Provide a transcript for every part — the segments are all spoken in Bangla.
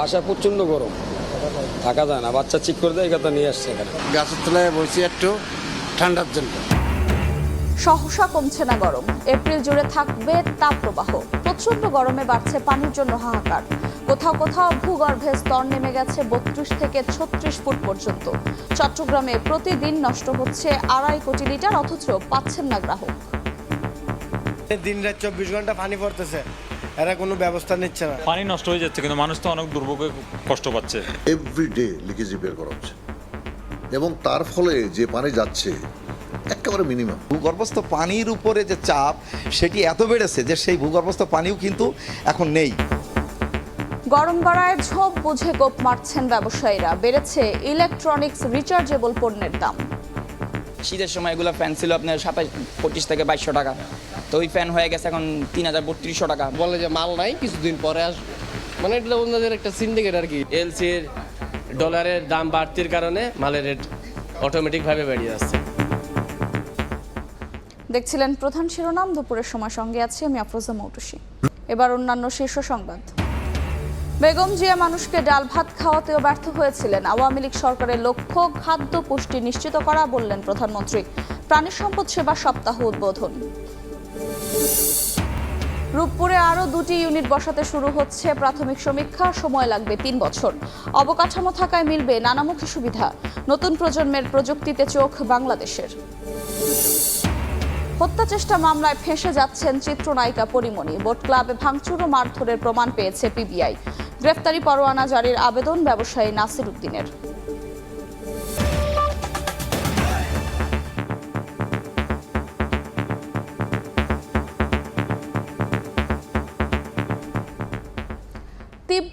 বাসায় প্রচণ্ড গরম। থাকা যায় না বাচ্চা চিক করে দেয় কথা নিয়ে আসছে এখানে। গাছের তলায় বসি একটু ঠান্ডার জন্য। সহসা কমছে না গরম। এপ্রিল জুড়ে থাকবে তাপপ্রবাহ। প্রচণ্ড গরমে বাড়ছে পানির জন্য হাহাকার। কোথাও কোথাও ভূগর্ভে স্তর নেমে গেছে বত্রিশ থেকে ছত্রিশ ফুট পর্যন্ত। চট্টগ্রামে প্রতিদিন নষ্ট হচ্ছে আড়াই কোটি লিটার অথচ পাচ্ছেন না গ্রাহক। দিন রাত চব্বিশ ঘণ্টা পানি পড়তেছে। এরা কোনো ব্যবস্থা নিচ্ছে না। পানি নষ্ট হয়ে যাচ্ছে কিন্তু মানুষ তো অনেক দুর্ভোগে কষ্ট পাচ্ছে। এভরিডে লিকেজি বের করা হচ্ছে। এবং তার ফলে যে পানি যাচ্ছে একেবারে মিনিমাম ভূগর্ভস্থ পানির উপরে যে চাপ সেটি এত বেড়েছে যে সেই ভূগর্ভস্থ পানিও কিন্তু এখন নেই। গরম বাড়ায় ঝোপ বুঝে কোপ মারছেন ব্যবসায়ীরা। বেড়েছে ইলেকট্রনিক্স রিচার্জেবল পণ্যের দাম। শীতের সময় এগুলো ফ্যান ছিল আপনার সাতাশ পঁচিশ থেকে বাইশশো টাকা। তো ওই ফ্যান হয়ে গেছে এখন তিন হাজার বত্রিশশো টাকা। বলে যে মাল নাই কিছুদিন পরে আসবে। মানে এটা ওনাদের একটা সিন্ডিকেট আর কি। এলসির ডলারের দাম বাড়তির কারণে মালের রেট অটোমেটিকভাবে বেড়ে যাচ্ছে। দেখছিলেন প্রধান শিরোনাম দুপুরের সময় সঙ্গে আছি আমি আফরোজা মৌটুসি। এবার অন্যান্য শীর্ষ সংবাদ। বেগম জিয়া মানুষকে ডাল ভাত খাওয়াতেও ব্যর্থ হয়েছিলেন। আওয়ামী লীগ সরকারের লক্ষ্য খাদ্য পুষ্টি নিশ্চিত করা বললেন প্রধানমন্ত্রী। প্রাণী সম্পদ সেবা সপ্তাহ উদ্বোধন। রূপপুরে আরও দুটি ইউনিট বসাতে শুরু হচ্ছে প্রাথমিক সমীক্ষা। সময় লাগবে তিন বছর। অবকাঠামো থাকায় মিলবে নানামুখী সুবিধা। নতুন প্রজন্মের প্রযুক্তিতে চোখ বাংলাদেশের। হত্যা চেষ্টা মামলায় ফেঁসে যাচ্ছেন চিত্রনায়িকা পরিমণি। বোট ক্লাবে ভাঙচুর ও মারধরের প্রমাণ পেয়েছে পিবিআই। গ্রেফতারি পরোয়ানা জারির আবেদন ব্যবসায়ী নাসির উদ্দিনের।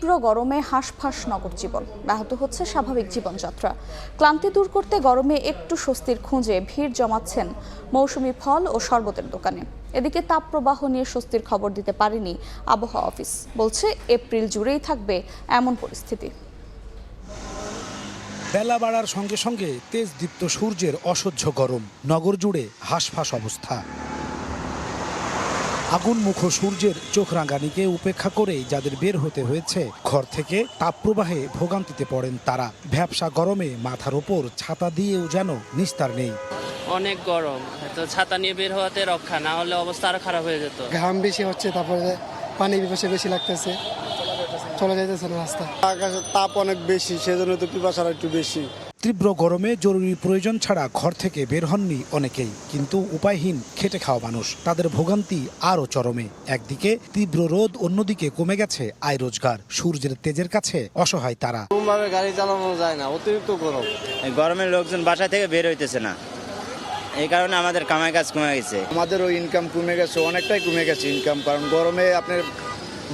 তীব্র গরমে হাঁসফাঁস নগর জীবন। ব্যাহত হচ্ছে স্বাভাবিক জীবনযাত্রা। ক্লান্তি দূর করতে গরমে একটু স্বস্তির খুঁজে ভিড় জমাচ্ছেন মৌসুমি ফল ও শরবতের দোকানে। এদিকে তাপপ্রবাহ নিয়ে স্বস্তির খবর দিতে পারেনি আবহাওয়া অফিস। বলছে, এপ্রিল জুড়েই থাকবে এমন পরিস্থিতি। বেলা বাড়ার সঙ্গে সঙ্গে তেজ দীপ্ত সূর্যের অসহ্য গরম। নগর জুড়ে হাঁসফাঁস অবস্থা। আগুন মুখ সূর্যের চোখ রাঙানিকে উপেক্ষা করেই যাদের বের হতে হয়েছে ঘর থেকে তাপপ্রবাহে ভোগান্তিতে পড়েন তারা। ভ্যাবসা গরমে মাথার ওপর ছাতা দিয়েও যেন নিস্তার নেই। অনেক গরম। তো ছাতা নিয়ে বের হওয়াতে রক্ষা না হলে অবস্থা আরও খারাপ হয়ে যেত। ঘাম বেশি হচ্ছে তারপরে পানি বিপাশে বেশি লাগতেছে। চলে যাইতেছে না রাস্তা। আকাশের তাপ অনেক বেশি সেজন্য তো পিপাসাটা একটু বেশি। তীব্র গরমে জরুরি প্রয়োজন ছাড়া ঘর থেকে বের হননি অনেকেই। কিন্তু উপায়হীন খেটে খাওয়া মানুষ। তাদের ভোগান্তি আরও চরমে। একদিকে তীব্র রোদ অন্যদিকে কমে গেছে আয় রোজগার। সূর্যের তেজের কাছে অসহায় তারা। কোনোভাবে গাড়ি চালানো যায় না অতিরিক্ত গরম। গরমের লোকজন বাসা থেকে বের হইতেছে না। এই কারণে আমাদের কামাই কাজ কমে গেছে। আমাদেরও ইনকাম কমে গেছে অনেকটাই কমে গেছে ইনকাম কারণ গরমে আপনার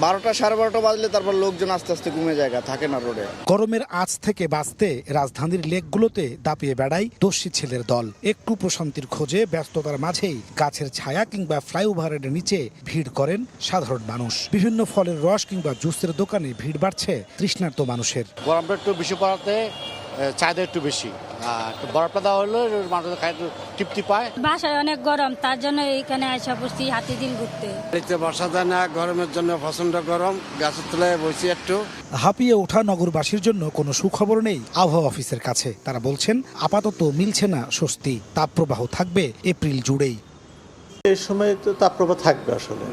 বারোটা সাড়ে বারোটা বাজলে তারপর লোকজন আস্তে আস্তে কমে যায় থাকে না রোডে। গরমের আঁচ থেকে বাঁচতে রাজধানীর লেকগুলোতে দাপিয়ে বেড়ায় দস্যি ছেলের দল। একটু প্রশান্তির খোঁজে ব্যস্ততার মাঝেই গাছের ছায়া কিংবা ফ্লাইওভারের নিচে ভিড় করেন সাধারণ মানুষ। বিভিন্ন ফলের রস কিংবা জুসের দোকানে ভিড় বাড়ছে তৃষ্ণার্ত মানুষের। গরমটা একটু বেশি পড়াতে চাহিদা একটু বেশি। আর বরফটা দেওয়া হলে মানুষ খাই তৃপ্তি পায়। বাসায় অনেক গরম তার জন্য এইখানে আসা বসছি হাতি দিন ঘুরতে। বাড়িতে বসা যায় না গরমের জন্য প্রচণ্ড গরম গাছের তলায় বসি একটু। হাঁপিয়ে ওঠা নগরবাসীর জন্য কোনো সুখবর নেই আবহাওয়া অফিসের কাছে। তারা বলছেন আপাতত মিলছে না স্বস্তি তাপপ্রবাহ থাকবে এপ্রিল জুড়েই। এই সময় তো তাপপ্রবাহ থাকবে আসলে।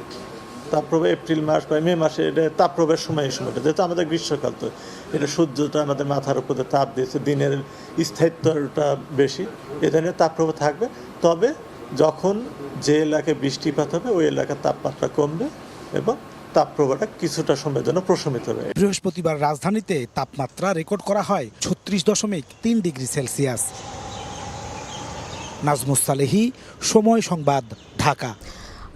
তাপপ্রবাহ এপ্রিল মাস বা মে মাসে এটা তাপপ্রবাহের সময় এই সময়টা। যেহেতু আমাদের গ্রীষ্মকাল তো। এটা সূর্যটা আমাদের মাথার উপরে তাপ দিয়েছে, দিনের স্থায়িত্বটা বেশি এ ধরনের তাপপ্রবাহ থাকবে। তবে যখন যে এলাকায় বৃষ্টিপাত হবে, ওই এলাকার তাপমাত্রা কমবে এবং তাপপ্রবাহটা কিছুটা সময়ের জন্য প্রশমিত হবে। বৃহস্পতিবার রাজধানীতে তাপমাত্রা রেকর্ড করা হয় ছত্রিশ দশমিক তিন ডিগ্রি সেলসিয়াস। নাজমুস সালেহি, সময় সংবাদ, ঢাকা।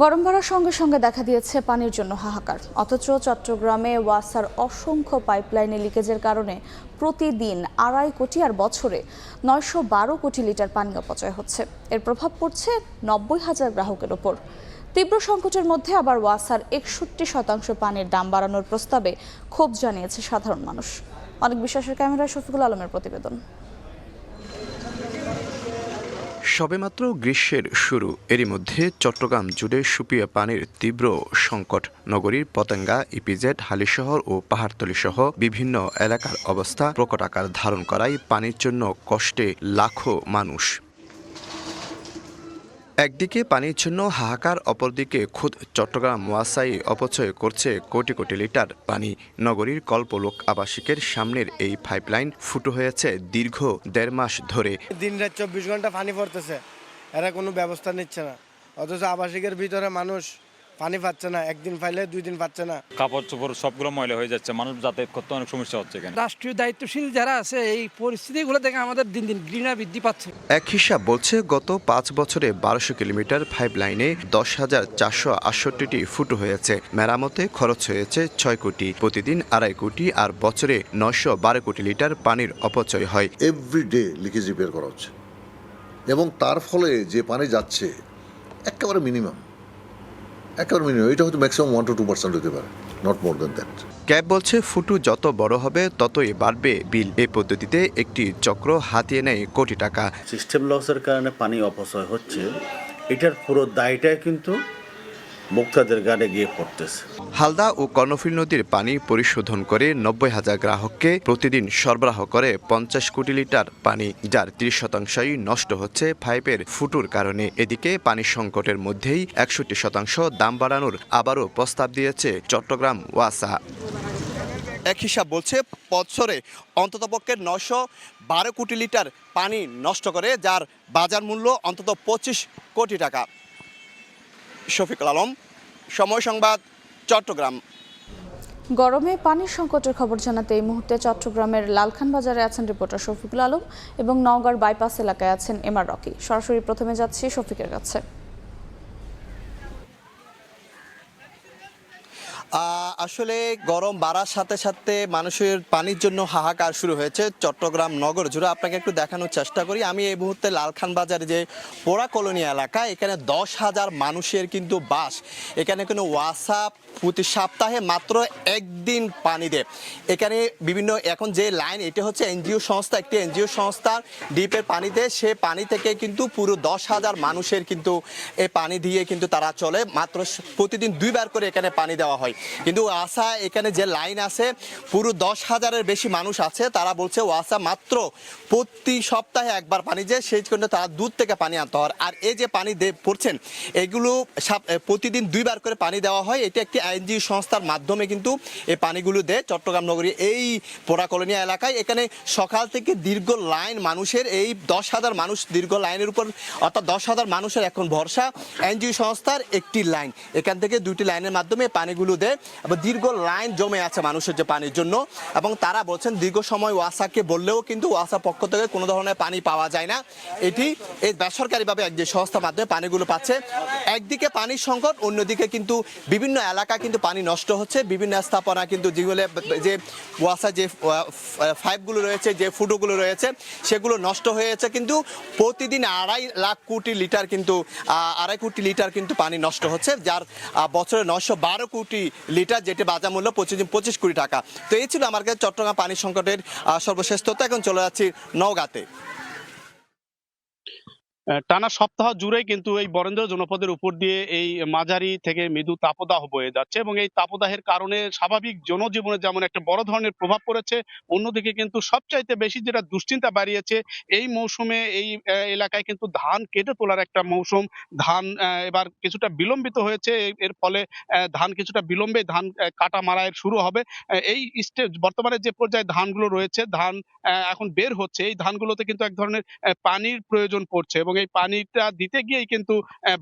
গরম বাড়ার সঙ্গে সঙ্গে দেখা দিয়েছে পানির জন্য হাহাকার। অথচ চট্টগ্রামে ওয়াসার অসংখ্য পাইপলাইনে লিকেজের কারণে প্রতিদিন আড়াই কোটি আর বছরে নয়শো বারো কোটি লিটার পানি অপচয় হচ্ছে। এর প্রভাব পড়ছে নব্বই হাজার গ্রাহকের ওপর। তীব্র সংকটের মধ্যে আবার ওয়াসার একষট্টি শতাংশ পানির দাম বাড়ানোর প্রস্তাবে ক্ষোভ জানিয়েছে সাধারণ মানুষ। অনেক বিশ্বাসের ক্যামেরায় শফিকুল আলমের প্রতিবেদন। সবেমাত্র গ্রীষ্মের শুরু। এরই মধ্যে চট্টগ্রাম জুড়ে সুপিয়া পানির তীব্র সংকট। নগরীর পতেঙ্গা, ইপিজেড, হালিশহর ও পাহাড়তলি সহ বিভিন্ন এলাকার অবস্থা প্রকট আকার ধারণ করায় পানির জন্য কষ্টে লাখো মানুষ একদিকে পানির জন্য হাহাকার, অপরদিকে খুদ চট্টগ্রাম ওয়াসাই অপচয় করছে কোটি কোটি লিটার পানি। নগরীর কল্পলোক আবাসিকের সামনের এই পাইপলাইন ফুটো হয়েছে দীর্ঘ দেড় মাস ধরে। দিন রাত চব্বিশ ঘণ্টা পানি পড়তেছে, এরা কোনো ব্যবস্থা নিচ্ছে না। অথচ আবাসিকের ভিতরে মানুষ পানি পাচ্ছে না একদিন পাইলে দুই দিন পাচ্ছে না। কাপড় চোপড় সবগুলো ময়লা হয়ে যাচ্ছে মানুষ যাতায়াত করতে অনেক সমস্যা হচ্ছে এখানে। রাষ্ট্রীয় দায়িত্বশীল যারা আছে এই পরিস্থিতিগুলো দেখে আমাদের দিন দিন ঘৃণা বৃদ্ধি পাচ্ছে। এক হিসাব বলছে গত পাঁচ বছরে বারোশো কিলোমিটার পাইপলাইনে দশ হাজার চারশো আটষট্টিটি ফুটো হয়েছে। মেরামতে খরচ হয়েছে ছয় কোটি প্রতিদিন আড়াই কোটি আর বছরে নয়শো বারো কোটি লিটার পানির অপচয় হয়। এভরিডে লিকেজ রিপেয়ার করা হচ্ছে। এবং তার ফলে যে পানি যাচ্ছে একেবারে মিনিমাম একেবারে মিনিমাম এটা হয়তো maximum one two two percent হতে পারে not more than that CAB বলছে ফুটু যত বড় হবে ততই বাড়বে বিল। এই পদ্ধতিতে একটি চক্র হাতিয়ে নেয় কোটি টাকা। সিস্টেম লসের কারণে পানি অপচয় হচ্ছে। এটার পুরো দায়টাই কিন্তু মুক্তাদের গাড়ে গিয়ে পড়তেছে। হালদা ও কর্ণফুল নদীর পানি পরিশোধন করে নব্বই হাজার গ্রাহককে প্রতিদিন সরবরাহ করে পঞ্চাশ কোটি লিটার পানি, যার ত্রিশ শতাংশই নষ্ট হচ্ছে পাইপের ফুটুর কারণে। এদিকে পানি সংকটের মধ্যেই একষট্টি শতাংশ দাম বাড়ানোর আবারও প্রস্তাব দিয়েছে চট্টগ্রাম ওয়াসা। এক হিসাব বলছে বছরে অন্ততপক্ষে নশো বারো কোটি লিটার পানি নষ্ট করে, যার বাজার মূল্য অন্তত পঁচিশ কোটি টাকা। শফিকুল আলম, সময় সংবাদ, চট্টগ্রাম। গরমে পানির সংকটের খবর জানাতে এই মুহূর্তে চট্টগ্রামের লালখান বাজারে আছেন রিপোর্টার শফিকুল আলম এবং নওগাঁর বাইপাস এলাকায় আছেন এমআর রকি। সরাসরি প্রথমে যাচ্ছি শফিকের কাছে। আসলে গরম বাড়ার সাথে সাথে মানুষের পানির জন্য হাহাকার শুরু হয়েছে। চট্টগ্রাম নগর জুড়ে আপনাকে একটু দেখানোর চেষ্টা করি। আমি এই মুহূর্তে লালখান বাজারে যে পোড়া কলোনি এলাকা, এখানে দশ হাজার মানুষের কিন্তু বাস। এখানে কোনো ওয়াসা প্রতি সপ্তাহে মাত্র একদিন পানি দেয়। এখানে বিভিন্ন, এখন যে লাইন, এটা হচ্ছে এনজিও সংস্থা, একটি এনজিও সংস্থার ডিপের পানি দেয়। সে পানি থেকে কিন্তু পুরো দশ হাজার মানুষের কিন্তু এ পানি দিয়ে কিন্তু তারা চলে। মাত্র প্রতিদিন দুইবার করে এখানে পানি দেওয়া হয়। কিন্তু ওয়াসা এখানে যে লাইন আছে, পুরো দশ হাজারের বেশি মানুষ আছে, তারা বলছে ওয়াসা মাত্র প্রতি সপ্তাহে একবার পানি যে, সেই জন্য তারা দূর থেকে পানি আনতে হয়। আর এই যে পানি পড়ছেন, এগুলো প্রতিদিন দুইবার করে পানি দেওয়া হয়। এটা একটি আইনজীবী সংস্থার মাধ্যমে কিন্তু এই পানিগুলো দেয় চট্টগ্রাম নগরী এই পোড়া কলোনিয়া এলাকায়। এখানে সকাল থেকে দীর্ঘ লাইন মানুষের, এই দশ হাজার মানুষ দীর্ঘ লাইনের উপর, অর্থাৎ দশ হাজার মানুষের এখন ভরসা। এনজিও সংস্থার একটি লাইন, এখান থেকে দুইটি লাইনের মাধ্যমে পানিগুলো দেয়। এবং দীর্ঘ লাইন জমে আছে মানুষের যে পানির জন্য, এবং তারা বলছেন দীর্ঘ সময় ওয়াসাকে বললেও কিন্তু ওয়াসা পক্ষ থেকে কোনো ধরনের পানি পাওয়া যায় না। এটি এই বেসরকারিভাবে এক যে সংস্থার মাধ্যমে পানিগুলো পাচ্ছে। একদিকে পানির সংকট, অন্যদিকে কিন্তু বিভিন্ন এলাকা কিন্তু পানি নষ্ট হচ্ছে। বিভিন্ন স্থাপনা কিন্তু যেগুলো, যে ওয়াসা যে ফাইভগুলো রয়েছে, যে ফুটোগুলো রয়েছে, সেগুলো নষ্ট হয়েছে কিন্তু প্রতিদিন আড়াই লাখ কোটি লিটার কিন্তু আড়াই কোটি লিটার কিন্তু পানি নষ্ট হচ্ছে, যার বছরে নশো বারো কোটি লিটার যেটি বাজার মূল্য পঁচিশ পঁচিশ কোটি টাকা। তো এই ছিল আমার কাছে চট্টগ্রাম পানি সংকটের সর্বশ্রেষ্ঠ এখন চলে যাচ্ছি নওগাঁতে। টানা সপ্তাহ জুড়েই কিন্তু এই বরেন্দ্র জনপদের উপর দিয়ে এই মাঝারি থেকে মৃদু তাপদাহ বয়ে যাচ্ছে এবং এই তাপদাহের কারণে স্বাভাবিক জনজীবনে যেমন একটা বড় ধরনের প্রভাব পড়েছে, অন্যদিকে কিন্তু সবচাইতে বেশি যেটা দুশ্চিন্তা বাড়িয়েছে, এই মৌসুমে এই এলাকায় কিন্তু ধান কেটে তোলার একটা মৌসুম। ধান এবার কিছুটা বিলম্বিত হয়েছে এর ফলে ধান কিছুটা বিলম্বে ধান কাটা মারাইয়ের শুরু হবে। এই স্টেজ বর্তমানে যে পর্যায়ে ধানগুলো রয়েছে, ধান এখন বের হচ্ছে, এই ধানগুলোতে কিন্তু এক ধরনের পানির প্রয়োজন পড়ছে এবং এই পানিটা দিতে গিয়েই কিন্তু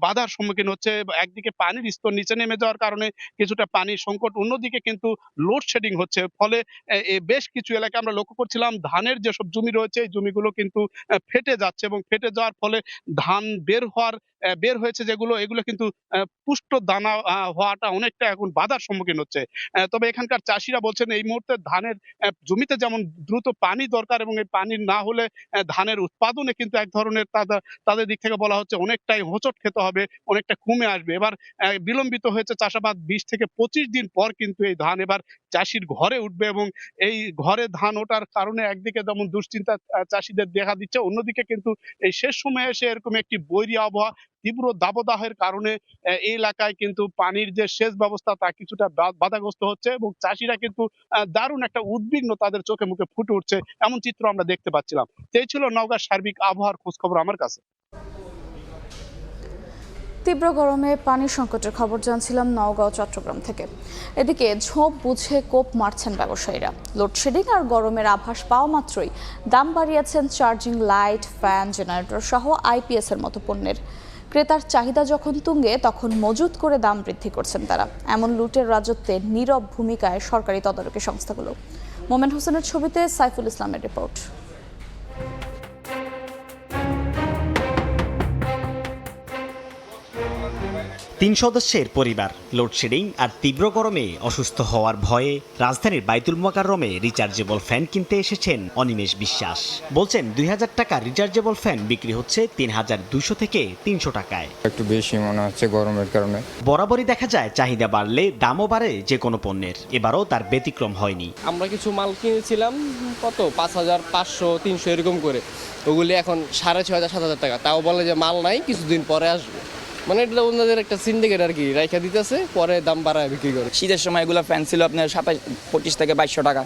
বাধার সম্মুখীন হচ্ছে। একদিকে পানির স্তর নিচে নেমে যাওয়ার কারণে কিছুটা পানির সংকট, অন্যদিকে কিন্তু লোডশেডিং হচ্ছে। ফলে বেশ কিছু এলাকায় আমরা লক্ষ্য করছিলাম, ধানের যেসব জমি রয়েছে, এই জমিগুলো কিন্তু ফেটে যাচ্ছে এবং ফেটে যাওয়ার ফলে ধান বের হওয়ার বের হয়েছে যেগুলো, এগুলো কিন্তু পুষ্ট দানা হওয়াটা অনেকটা এখন বাধার সম্মুখীন হচ্ছে। তবে এখানকার চাষিরা বলছেন, এই মুহূর্তে ধানের জমিতে যেমন দ্রুত পানি দরকার এবং এই পানি না হলে ধানের উৎপাদনে কিন্তু এক ধরনের তাদের তাদের দিক থেকে বলা হচ্ছে অনেকটাই হোঁচট খেতে হবে, অনেকটা কমে আসবে। এবার বিলম্বিত হয়েছে চাষাবাদ বিশ থেকে পঁচিশ দিন পর কিন্তু এই ধান এবার চাষির ঘরে উঠবে এবং এই ঘরে ধান ওঠার কারণে একদিকে যেমন দুশ্চিন্তা চাষিদের দেখা দিচ্ছে, অন্যদিকে কিন্তু এই শেষ সময়ে এসে এরকম একটি বৈরী আবহাওয়া তীব্র দাবদাহের কারণে এই এলাকায় কিন্তু পানির যে সেচ ব্যবস্থা তা কিছুটা বাধাগ্রস্ত হচ্ছে এবং চাষিরা কিন্তু দারুণ একটা উদ্বিগ্ন তাদের চোখে মুখে ফুটে উঠছে এমন চিত্র আমরা দেখতে পাচ্ছিলাম। এই ছিল নওগাঁর সার্বিক আবহাওয়ার খোঁজখবর আমার কাছে। তীব্র গরমে পানি সংকটের খবর জানছিলাম নওগাঁও, চট্টগ্রাম থেকে। এদিকে ঝোপ বুঝে কোপ মারছেন ব্যবসায়ীরা। লোডশেডিং আর গরমের আভাস পাওয়া মাত্রই দাম বাড়িয়েছেন চার্জিং লাইট, ফ্যান, জেনারেটর সহ আইপিএস এর মতো পণ্যের। ক্রেতার চাহিদা যখন তুঙ্গে, তখন মজুত করে দাম বৃদ্ধি করছেন তারা। এমন লুটের রাজত্বে নীরব ভূমিকায় সরকারি তদারকি সংস্থাগুলো। মোমেন হোসেনের ছবিতে সাইফুল ইসলামের রিপোর্ট। তিন সদস্যের পরিবার লোডশেডিং আর তীব্র গরমে অসুস্থ হওয়ার ভয়ে রাজধানীর বাইতুল মোকাররমে রিচার্জেবল ফ্যান কিনতে এসেছেন অনিমেষ বিশ্বাস। বলছেন দুই হাজার টাকা রিচার্জেবল ফ্যান বিক্রি হচ্ছে তিন হাজার দুশো থেকে তিনশো টাকায়। একটু বেশি মনে হচ্ছে গরমের কারণে। বরাবরই দেখা যায় চাহিদা বাড়লে দামও বাড়ে যে কোনো পণ্যের। এবারও তার ব্যতিক্রম হয়নি। আমরা কিছু মাল কিনেছিলাম কত? পাঁচ হাজার পাঁচশো তিনশো এরকম করে। ওগুলি এখন সাড়ে ছয় হাজার সাত হাজার টাকা। তাও বলে যে মাল নাই কিছুদিন পরে আসবে। মানে এটা ওনাদের একটা সিন্ডিকেট আর কি, রাইখা দিতেছে, পরে দাম বাড়ায় বিক্রি করে। শীতের সময় এগুলো ফ্যান ছিল আপনার সাতাশ, পঁচিশ থেকে বাইশশো টাকা।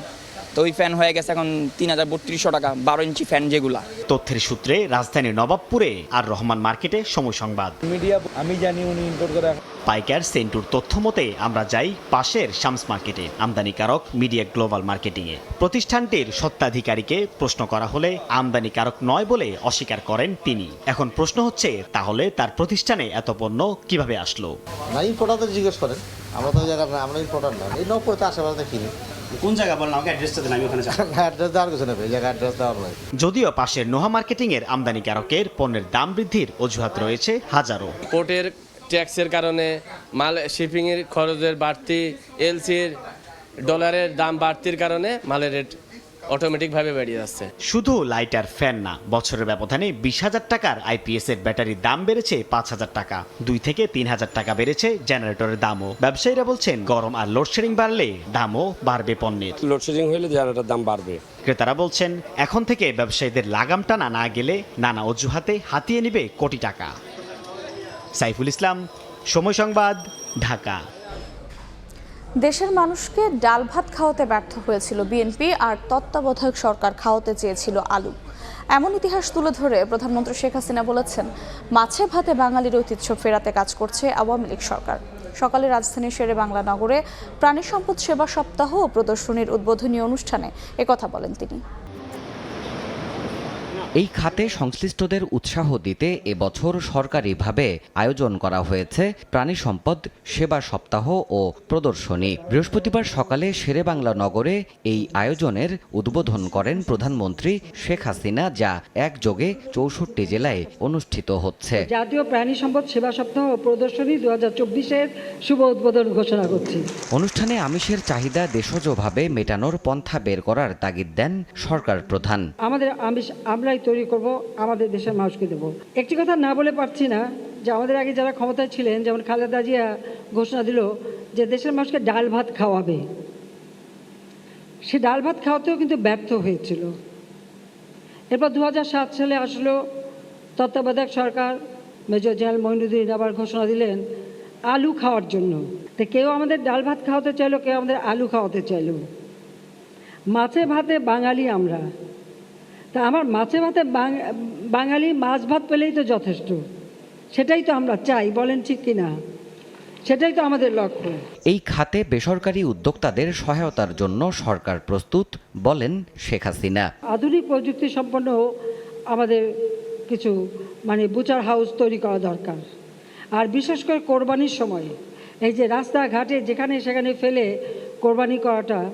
তো ওই ফ্যান হয়ে গেছে এখন তিন হাজার বত্রিশশো টাকা বারো ইঞ্চি ফ্যান যেগুলা। তথ্যের সূত্রে রাজধানীর নবাবপুরে আর রহমান মার্কেটে সময় সংবাদ। মিডিয়া আমি জানি উনি ইম্পোর্ট করে পাইকার সেন্টুর তথ্য মতে আমরা যাই পাশের শামস মার্কেটে আমদানিকারক মিডিয়া গ্লোবাল মার্কেটিংয়ে। প্রতিষ্ঠানটির সত্ত্বাধিকারীকে প্রশ্ন করা হলে আমদানিকারক নয় বলে অস্বীকার করেন তিনি। এখন প্রশ্ন হচ্ছে তাহলে তার প্রতিষ্ঠানে এত পণ্য কীভাবে আসলো? না ইম্পোর্টারদের জিজ্ঞেস করেন। আমরা তো না আমরা ইম্পোর্টার না। এই নব্বইতে আশেপাশে কিনি কোন জায়গা বললাম আমাকে অ্যাড্রেসটা দেন আমি ওখানে অ্যাড্রেস দেওয়ার কিছু নেই জায়গা অ্যাড্রেস দেওয়ার নয় যদিও পাশের নোহা মার্কেটিং এর আমদানিকারকের পণ্যের দাম বৃদ্ধির অজুহাত রয়েছে হাজারো। পোর্টের ট্যাক্সের কারণে মাল শিপিংয়ের খরচের বাড়তি এলসির ডলারের দাম বাড়তির কারণে মালের রেট অটোমেটিকভাবে বেড়ে যাচ্ছে। শুধু লাইটার ফ্যান না বছরের ব্যবধানে বিশ হাজার টাকার আইপিএস এর ব্যাটারির দাম বেড়েছে পাঁচ হাজার টাকা। দুই থেকে তিন হাজার টাকা বেড়েছে জেনারেটরের দামও। ব্যবসায়ীরা বলছেন গরম আর লোডশেডিং বাড়লে দামও বাড়বে পণ্যের। লোডশেডিং হলে জেনারেটার দাম বাড়বে। ক্রেতারা বলছেন এখন থেকে ব্যবসায়ীদের লাগাম টানা না গেলে নানা অজুহাতে হাতিয়ে নেবে কোটি টাকা। সাইফুল ইসলাম সময় সংবাদ ঢাকা। দেশের মানুষকে ডাল ভাত খাওয়াতে ব্যর্থ হয়েছিল বিএনপি আর তত্ত্বাবধায়ক সরকার খাওয়াতে চেয়েছিল আলু। এমন ইতিহাস তুলে ধরে প্রধানমন্ত্রী শেখ হাসিনা বলেছেন, মাছে ভাতে বাঙালির ঐতিহ্য ফেরাতে কাজ করছে আওয়ামী লীগ সরকার। সকালে রাজধানীর শেরে বাংলা নগরে প্রাণী সম্পদ সেবা সপ্তাহ ও প্রদর্শনীর উদ্বোধনী অনুষ্ঠানে একথা বলেন তিনি। এই খাতে সংশ্লিষ্টদের উৎসাহ দিতে এবছর সরকারিভাবে আয়োজন করা হয়েছে প্রাণী সম্পদ সেবা সপ্তাহ ও প্রদর্শনী। বৃহস্পতিবার সকালে শেরেবাংলা নগরে এই আয়োজনের উদ্বোধন করেন প্রধানমন্ত্রী শেখ হাসিনা যা একযোগে চৌষট্টি জেলায় অনুষ্ঠিত হচ্ছে। জাতীয় প্রাণী সম্পদ সেবা সপ্তাহ ও প্রদর্শনী দু হাজার চব্বিশের শুভ উদ্বোধন ঘোষণা করছি। অনুষ্ঠানে আমিষের চাহিদা দেশজভাবে মেটানোর পন্থা বের করার তাগিদ দেন সরকার প্রধান। আমাদের আমিষ আমরাই তৈরি করব, আমাদের দেশের মানুষকে দেব। একটি কথা না বলে পারছি না যে আমাদের আগে যারা ক্ষমতায় ছিলেন, যেমন খালেদা জিয়া ঘোষণা দিল যে দেশের মানুষকে ডাল ভাত খাওয়াবে। সে ডাল ভাত খাওয়াতেও কিন্তু ব্যর্থ হয়েছিল। এরপর দু সাত সালে আসলো তত্ত্বাবধায়ক সরকার, মেজর জেনারেল মহিনুদ্দিন আবার ঘোষণা দিলেন আলু খাওয়ার জন্য। তো কেউ আমাদের ডাল ভাত খাওয়াতে চাইলো, কেউ আমাদের আলু খাওয়াতে চাইলো। মাছে ভাতে বাঙালি আমরা। তা আমার মাছে ভাতে বাং- বাঙালি মাছ ভাত পেলেই তো যথেষ্ট। সেটাই তো আমরা চাই বলেন ঠিক কিনা? সেটাই তো আমাদের লক্ষ্য। এই খাতে বেসরকারি উদ্যোক্তাদের সহায়তার জন্য সরকার প্রস্তুত বলেন শেখ হাসিনা। আধুনিক প্রযুক্তি সম্পন্ন আমাদের কিছু মানে বুচার হাউস তৈরি করা দরকার। আর বিশেষ করে কোরবানির সময় এই যে রাস্তাঘাটে যেখানে সেখানে ফেলে কোরবানি করাটা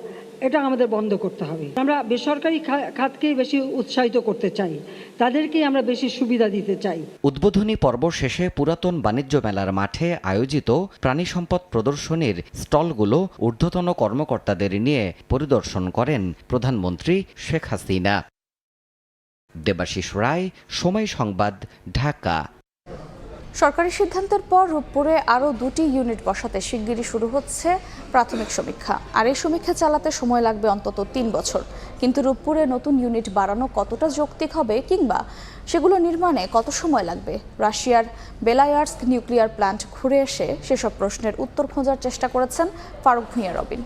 এটা আমাদের বন্ধ করতে হবে। আমরা বেসরকারি খাতকেই বেশি উৎসাহিত করতে চাই। তাদেরকেই আমরা বেশি সুবিধা দিতে চাই। উদ্বোধনী পর্ব শেষে পুরাতন বাণিজ্য মেলার মাঠে আয়োজিত প্রাণী সম্পদ প্রদর্শনীর স্টলগুলো ঊর্ধ্বতন কর্মকর্তাদের নিয়ে পরিদর্শন করেন প্রধানমন্ত্রী শেখ হাসিনা। দেবাশিস রায়, সময় সংবাদ, ঢাকা। সরকারি সিদ্ধান্তের পর রূপপুরে আরও দুটি ইউনিট বসাতে শিগগিরই শুরু হচ্ছে প্রাথমিক সমীক্ষা। আর এই সমীক্ষা চালাতে সময় লাগবে অন্তত তিন বছর। কিন্তু রূপপুরে নতুন ইউনিট বাড়ানো কতটা যৌক্তিক হবে কিংবা সেগুলো নির্মাণে কত সময় লাগবে? রাশিয়ার বেলায়ার্স্ক নিউক্লিয়ার প্ল্যান্ট ঘুরে এসে সেসব প্রশ্নের উত্তর খোঁজার চেষ্টা করেছেন ফারুক ভূঁইয়া রবিন।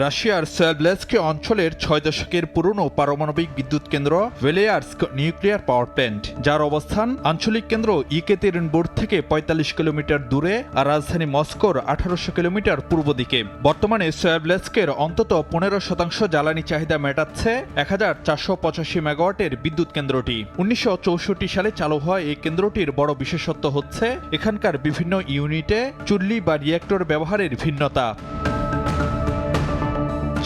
রাশিয়ার সেলব্লেস্কি অঞ্চলের ছয় দশকের পুরনো পারমাণবিক বিদ্যুৎ কেন্দ্র ভেলেয়ার্স্ক নিউক্লিয়ার পাওয়ার প্ল্যান্ট। যার অবস্থান আঞ্চলিক কেন্দ্র ইকেতেরিনবোর্ড থেকে পঁয়তাল্লিশ কিলোমিটার দূরে আর রাজধানী মস্কোর আঠারোশো কিলোমিটার পূর্ব দিকে। বর্তমানে সোয়াবলেস্কের অন্তত পনেরো শতাংশ জ্বালানি চাহিদা মেটাচ্ছে এক হাজার চারশো পঁচাশি মেগাওয়াটের বিদ্যুৎ কেন্দ্রটি। উনিশশো চৌষট্টি সালে চালু হওয়া এই কেন্দ্রটির বড় বিশেষত্ব হচ্ছে এখানকার বিভিন্ন ইউনিটে চুল্লি বা রিয়েক্টর ব্যবহারের ভিন্নতা।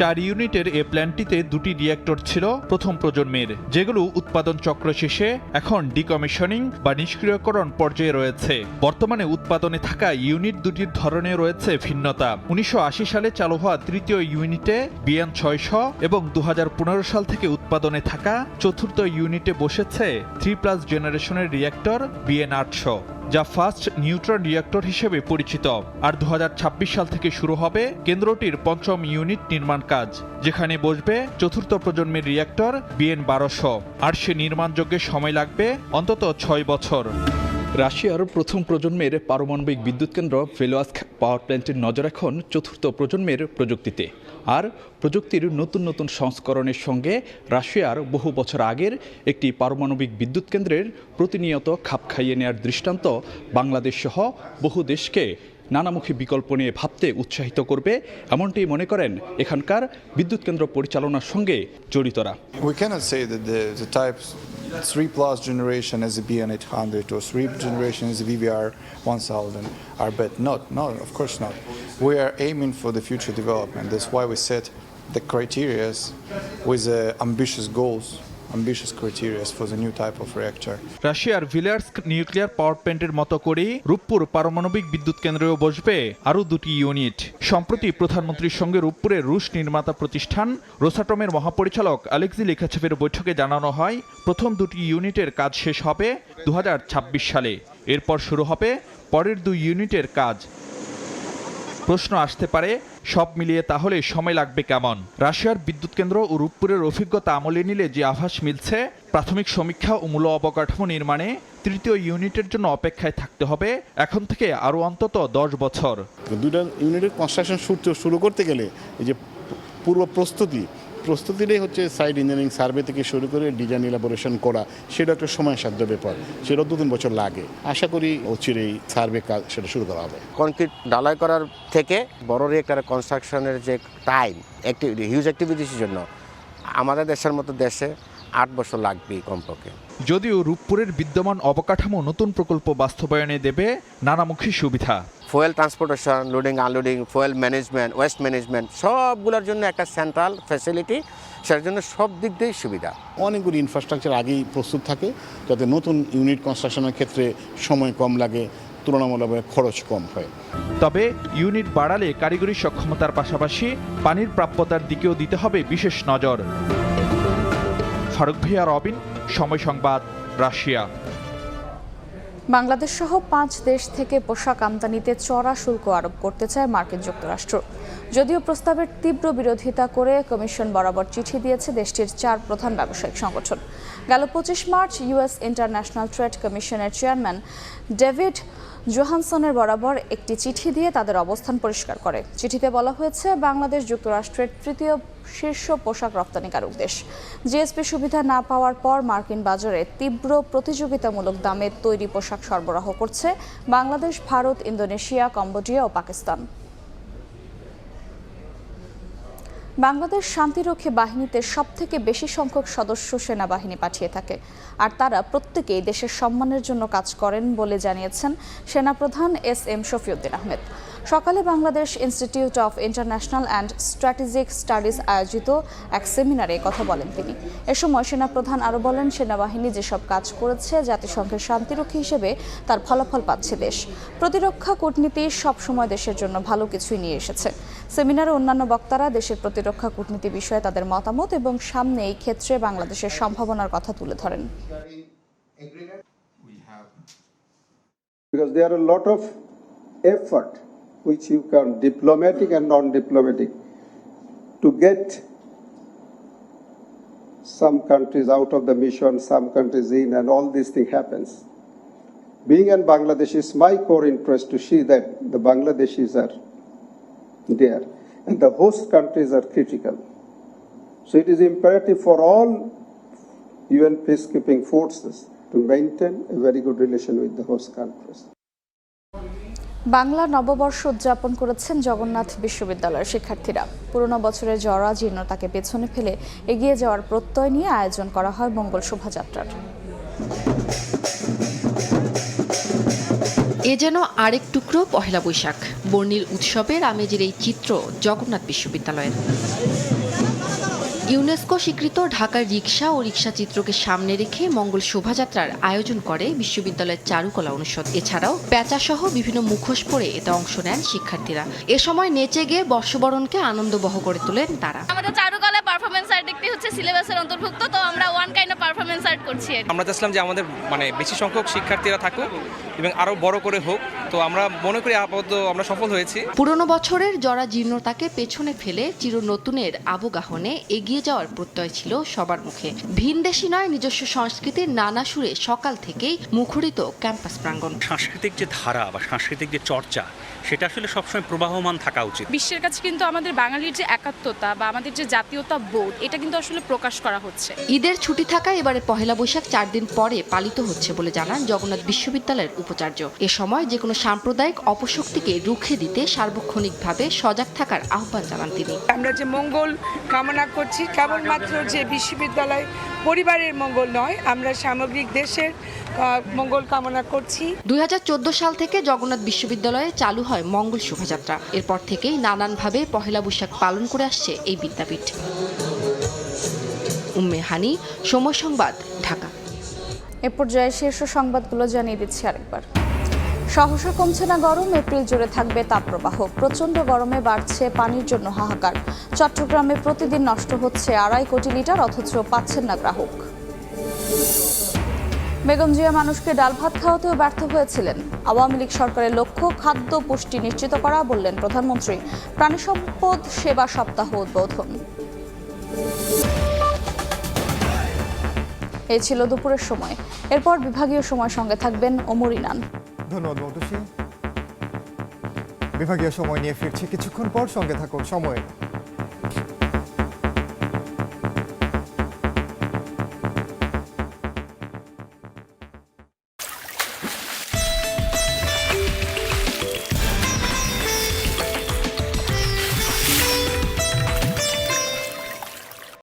চার ইউনিটের এ প্ল্যান্টটিতে দুটি রিয়্যাক্টর ছিল প্রথম প্রজন্মের, যেগুলো উৎপাদন চক্র শেষে এখন ডিকমিশনিং বা নিষ্ক্রিয়করণ পর্যায়ে রয়েছে। বর্তমানে উৎপাদনে থাকা ইউনিট দুটির ধরনে রয়েছে ভিন্নতা। উনিশশো আশি সালে চালু হওয়া তৃতীয় ইউনিটে বিএন ছয়শো এবং দু হাজার পনেরো সাল থেকে উৎপাদনে থাকা চতুর্থ ইউনিটে বসেছে থ্রি প্লাস জেনারেশনের রিয়্যাক্টর বিএন আটশো। যা ফার্স্ট নিউট্রন রিয়্যাক্টর হিসেবে পরিচিত। আর দু হাজার ছাব্বিশ সাল থেকে শুরু হবে কেন্দ্রটির পঞ্চম ইউনিট নির্মাণ কাজ, যেখানে বসবে চতুর্থ প্রজন্মের রিয়্যাক্টর বিএন বারোশো। আর সে নির্মাণযোগ্যে সময় লাগবে অন্তত ছয় বছর। রাশিয়ার প্রথম প্রজন্মের পারমাণবিক বিদ্যুৎ কেন্দ্র ভেলোয়াস্ক পাওয়ার প্ল্যান্টের নজর এখন চতুর্থ প্রজন্মের প্রযুক্তিতে। আর প্রযুক্তির নতুন নতুন সংস্করণের সঙ্গে রাশিয়ার বহু বছর আগের একটি পারমাণবিক বিদ্যুৎ কেন্দ্রের প্রতিনিয়ত খাপ খাইয়ে নেওয়ার দৃষ্টান্ত বাংলাদেশ সহ বহু দেশকে নানামুখী বিকল্প নিয়ে ভাবতে উৎসাহিত করবে এমনটি মনে করেন এখানকার বিদ্যুৎ কেন্দ্র পরিচালনার সঙ্গে জড়িতরা We cannot say that the, the type 3 plus generation as a BN800 or 3 generation as a VVR 1000 are bad. Not, no, of course not. We are aiming for the future development. That's why we set the criteria with uh, ambitious goals, ambitious criteria for the new type of reactor. রাশিয়ার ভিলার্স্ক নিউক্লিয়ার পাওয়ার প্ল্যান্টের মতো করেই রূপপুর পারমাণবিক বিদ্যুৎ কেন্দ্রেও বসবে আরও দুটি ইউনিট। সম্প্রতি প্রধানমন্ত্রীর সঙ্গে রূপপুরের রুশ নির্মাতা প্রতিষ্ঠান রোসাটমের মহাপরিচালক আলেক্সি লেখাচেভের বৈঠকে জানানো হয়, প্রথম দুটি ইউনিটের কাজ শেষ হবে দু হাজার ছাব্বিশ সালে। এরপর শুরু হবে পরের দুই ইউনিটের কাজ। প্রশ্ন আসতে পারে সব মিলিয়ে তাহলে সময় লাগবে কেমন? রাশিয়ার বিদ্যুৎ কেন্দ্র ও রূপপুরের অভিজ্ঞতা আমলে নিলে যে আভাস মিলছে, প্রাথমিক সমীক্ষা ও মূল অবকাঠামো নির্মাণে তৃতীয় ইউনিটের জন্য অপেক্ষায় থাকতে হবে, এখন থেকে আরও অন্তত দশ বছর। দুইটা ইউনিটের কনস্ট্রাকশন শুরু করতে গেলে এই যে পূর্ব প্রস্তুতি প্রস্তুতিটাই হচ্ছে সাইড ইঞ্জিনিয়ারিং সার্ভে থেকে শুরু করে ডিজাইন ইলাবোরেশন করা সেটা একটা সময়সাধ্য ব্যাপার। সেটা দু তিন বছর লাগে। আশা করি অচিরেই সার্ভে কাজ সেটা শুরু করা হবে। কনক্রিট ঢালাই করার থেকে বড় রিয়েক্টার কনস্ট্রাকশনের যে টাইম অ্যাক্টিভিটি হিউজ অ্যাক্টিভিটিসের জন্য আমাদের দেশের মতো দেশে আট বছর লাগবেই কমপক্ষে। যদিও রূপপুরের বিদ্যমান অবকাঠামো নতুন প্রকল্প বাস্তবায়নে দেবে নানামুখী সুবিধা। Fuel transportation loading unloading fuel management waste management সবগুলোর জন্য একটা সেন্ট্রাল ফ্যাসিলিটি সেটার জন্য সব দিক দিয়েই সুবিধা। অনেকগুলি ইনফ্রাস্ট্রাকচার আগেই প্রস্তুত থাকে যাতে নতুন ইউনিট কনস্ট্রাকশনের ক্ষেত্রে সময় কম লাগে তুলনামূলকভাবে খরচ কম হয়। তবে ইউনিট বাড়ালে কারিগরি সক্ষমতার পাশাপাশি পানির প্রাপ্যতার দিকেও দিতে হবে বিশেষ নজর। ফারুক ভিয়া রবিন সময় সংবাদ রাশিয়া। বাংলাদেশ সহ পাঁচ দেশ থেকে পোশাক আমদানিতে চড়া শুল্ক আরোপ করতে চায় মার্কিন যুক্তরাষ্ট্র। যদিও প্রস্তাবের তীব্র বিরোধিতা করে কমিশন বরাবর চিঠি দিয়েছে দেশটির চার প্রধান ব্যবসায়িক সংগঠন। গেল পঁচিশ মার্চ ইউএস ইন্টারন্যাশনাল ট্রেড কমিশনের চেয়ারম্যান ডেভিড জোহানসনের বরাবর একটি চিঠি দিয়ে তাদের অবস্থান পরিষ্কার করে। চিঠিতে বলা হয়েছে, বাংলাদেশ যুক্তরাষ্ট্রের তৃতীয় শীর্ষ পোশাক রপ্তানিকারক দেশ। জিএসপি সুবিধা না পাওয়ার পর মার্কিন বাজারে তীব্র প্রতিযোগিতামূলক দামে তৈরি পোশাক সরবরাহ করছে বাংলাদেশ, ভারত, ইন্দোনেশিয়া, কম্বোডিয়া ও পাকিস্তান। বাংলাদেশ শান্তিরক্ষী বাহিনীতে সবথেকে বেশি সংখ্যক সদস্য সেনাবাহিনী পাঠিয়ে থাকে। আর তারা প্রত্যেকেই দেশের সম্মানের জন্য কাজ করেন বলে জানিয়েছেন সেনাপ্রধান এস এম শফিউদ্দিন আহমেদ। সকালে Bangladesh Institute of International and Strategic Studies আয়োজিত এক সেমিনারে কথা বলেন তিনি। এ সময় সেনাপ্রধান আরও বলেন, সেনাবাহিনী যেসব কাজ করেছে, জাতিসংঘের শান্তিরক্ষী হিসেবে তার ফলাফল পাচ্ছে দেশ। প্রতিরক্ষা কূটনীতি সবসময় দেশের জন্য ভালো কিছুই নিয়ে এসেছে। সেমিনারে অন্যান্য বক্তারা দেশের প্রতিরক্ষা কূটনীতি বিষয়ে তাদের মতামত এবং সামনে এই ক্ষেত্রে বাংলাদেশের সম্ভাবনার কথা তুলে ধরেন। Because there are a lot of effort which you can diplomatic and non-diplomatic to get some countries out of the mission, some countries in, and all this thing happens. Being in Bangladesh is my core interest to see that the Bangladeshis are there and the host countries are critical. So it is imperative for all UN peacekeeping forces to maintain a very good relation with the host countries. Bangla নববর্ষ উদযাপন করেছেন জগন্নাথ বিশ্ববিদ্যালয়ের শিক্ষার্থীরা। পুরনো বছরের জরা জীর্ণতাকে পেছনে ফেলে এগিয়ে যাওয়ার প্রত্যয় নিয়ে আয়োজন করা হয় মঙ্গল শোভাযাত্রার। এ যেন আরেক টুকরো পহেলা বৈশাখ, বর্ণিল উৎসবের আমেজের এই চিত্র জগন্নাথ বিশ্ববিদ্যালয়ের। ইউনেস্কো স্বীকৃত ঢাকার রিক্সা ও রিক্সা চিত্রকে সামনে রেখে মঙ্গল শোভাযাত্রার আয়োজন করে বিশ্ববিদ্যালয়ের চারুকলা অনুষদ। এছাড়াও প্যাঁচা সহ বিভিন্ন মুখোশ পরে এতে অংশ নেন শিক্ষার্থীরা। এ সময় নেচে গিয়ে বর্ষবরণকে আনন্দবহ করে তোলেন তারা। আমাদের পারফরমেন্স আর্ট একটি হচ্ছে সিলেবাসের অন্তর্ভুক্ত তো আমরা one kind of performance art করছি আমরা চাচ্ছিলাম যে আমাদের মানে বেশি সংখ্যক শিক্ষার্থীরা থাকুক এবং আরও বড় করে হোক। তো আমরা মনে করি আপাতত আমরা সফল হয়েছি। পুরনো বছরের জরা জীর্ণতাকে পেছনে ফেলে চির নতুনের আবগাহনে এগিয়ে যাওয়ার প্রত্যয় ছিল সবার মুখে। ভিনদেশি নয় নিজস্ব সংস্কৃতির নানা সুরে সকাল থেকেই মুখরিত ক্যাম্পাস প্রাঙ্গণ। সাংস্কৃতিক যে ধারা বা সাংস্কৃতিক যে চর্চা সেটা আসলে সবসময় প্রবাহমান থাকা উচিত। বিশ্বের কাছে কিন্তু আমাদের বাঙালির যে একাত্মতা বা আমাদের যে জাতীয়তা বোধ এটা কিন্তু আসলে প্রকাশ করা হচ্ছে। ঈদের ছুটি থাকায় এবারে পহেলা বৈশাখ চার দিন পরে পালিত হচ্ছে বলে জানান জগন্নাথ বিশ্ববিদ্যালয়ের উপাচার্য। এ সময় যে কোনো সাম্প্রদায়িক অপশক্তিকে রুখে দিতে সার্বক্ষণিকভাবে সজাগ থাকার আহ্বান জানান তিনি। আমরা যে মঙ্গল কামনা করছি কেবলমাত্র যে বিশ্ববিদ্যালয় পরিবারের মঙ্গল নয় আমরা সামগ্রিক দেশের মঙ্গল কামনা করছি। দু হাজার চোদ্দ সাল থেকে জগন্নাথ বিশ্ববিদ্যালয়ে চালু হয় মঙ্গল শোভাযাত্রা। এরপর থেকেই নানানভাবে পহেলা বৈশাখ পালন করে আসছে এই বিদ্যাপীঠ। উম্মে হানি সময় সংবাদ ঢাকা। এ পর্যায়ে শীর্ষ সংবাদগুলো জানিয়ে দিচ্ছি আরেকবার। সহসা কমছে না গরম, এপ্রিল জুড়ে থাকবে তাপপ্রবাহ। প্রচণ্ড গরমে বাড়ছে পানির জন্য হাহাকার। চট্টগ্রামে প্রতিদিন নষ্ট হচ্ছে আড়াই কোটি লিটার, অথচ পাচ্ছেন না গ্রাহক। বেগম জিয়া মানুষকে ডাল ভাত খাওয়াতেও ব্যর্থ হয়েছিলেন। আওয়ামী লীগ সরকারের লক্ষ্য, খাদ্য পুষ্টি নিশ্চিত করা বললেন প্রধানমন্ত্রী। প্রাণী সম্পদ সেবা সপ্তাহ উদ্বোধন। এই ছিল দুপুরের সময়। এরপর বিভাগীয় সময় সঙ্গে থাকবেন ওমর ইনান। ধন্যবাদ সিং। বিভাগীয় সময় নিয়ে ফিরছি। কিছুক্ষণ পর সঙ্গে থাকুন। সময়